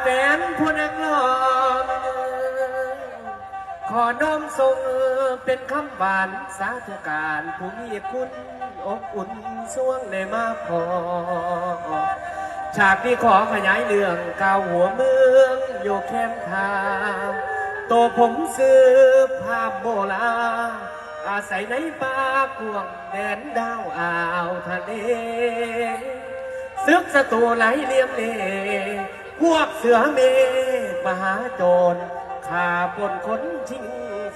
แฟนผู้นักลองขอน้อมส่งเป็นคำหวานสาธุการผู้มีคุณอบอุ่นสวงในมาพอ ฉากนี้ขอขยายเรื่องกาวหัวเมืองอยู่แคมทางตัวผมซื้อภาพโบราณอาศัยในป่ากวงแดนดาวอ่าวทะเล ซึกสตูไหลเลี่ยมเล พวกเสือเมฆมหาโจรข่าปล้นคนชิง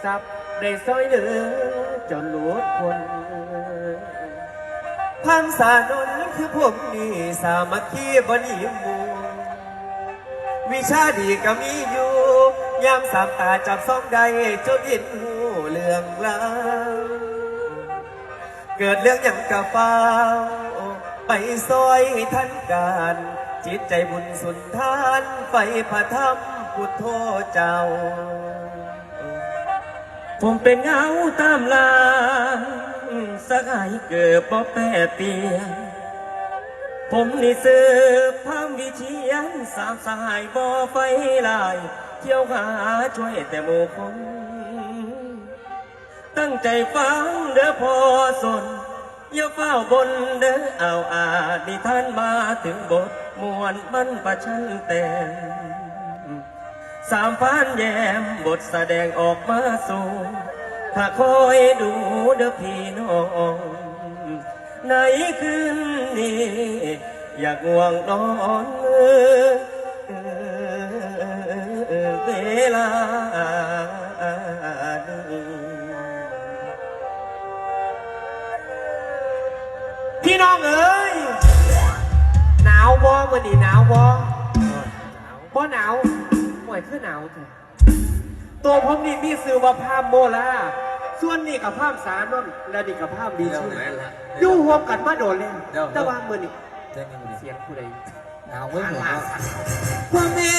ทรัพย์ได้ซอยเหลือจนหลุดพ้นพังสานนคือผมนี่สามัคคีบนีหมูวิชาดีก็มีอยู่ ยามสามตาจับซ่องใดจนเห็นหูเรื่องราวเกิดเรื่องอย่างกะฟ้าไปซอยท่านการ จิตใจบุญสุนทานไฟพระธรรมพุทโธเจ้า ผมเป็นเงาตามลางสักายเกิดบ่แปรเปียนผมนี่สืบพามวิเชียนสามสหายบ่อไฟลาย เที่ยวหาช่วยแต่หมู่คนตั้งใจฟังเด้อพอสนอย่าเฝ้าบนเด้อเอาอาจนิท่านมาถึงบท มวลมันประชันแต่งสามพานแยมบทแสดงออกมาสู่ถ้าคอยดูเด้อพี่น้องในคืนนี้ อยากง่วงนอนเวลาพี่น้องเอ้ยหนาวบ่มื่อนี้หนาวบ่บ่หนาวห่วยคือหนาวเถอะตัวผมนี่มีซื้อว่าภาพโมลาส่วนนี่กับภาพสารนนท์และนี่กับภาพดีชื่ออยู่ห่วมกันมาโดนเลยแต่ว่ามื่อนี้เสียงผู้ใดหนาวไม่หมดแล้วพ่อแม่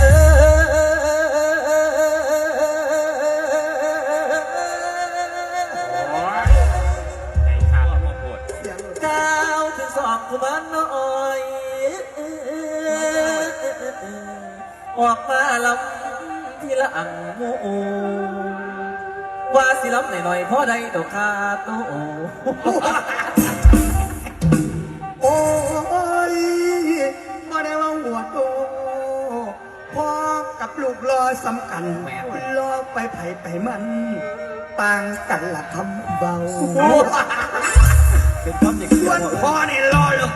เอก้าวถึงสองคือบ้านน้อ ออกมาลำที่ละอังโมว่าสิลำหน่อยๆเพราะใดดอกคาโตโอ้ยมาได้ว่าหัวโตพ่อกับลูกรอสำคัญรอไปไผ่ไปมันต่างกันละคำเบาเป็นคำอย่างส่วพ่อนี่รอลูก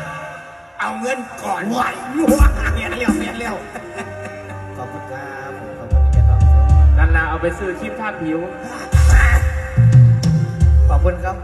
เอาเงินก่อนไหว ไปซื้อครีมทาผิว ขอบคุณครับ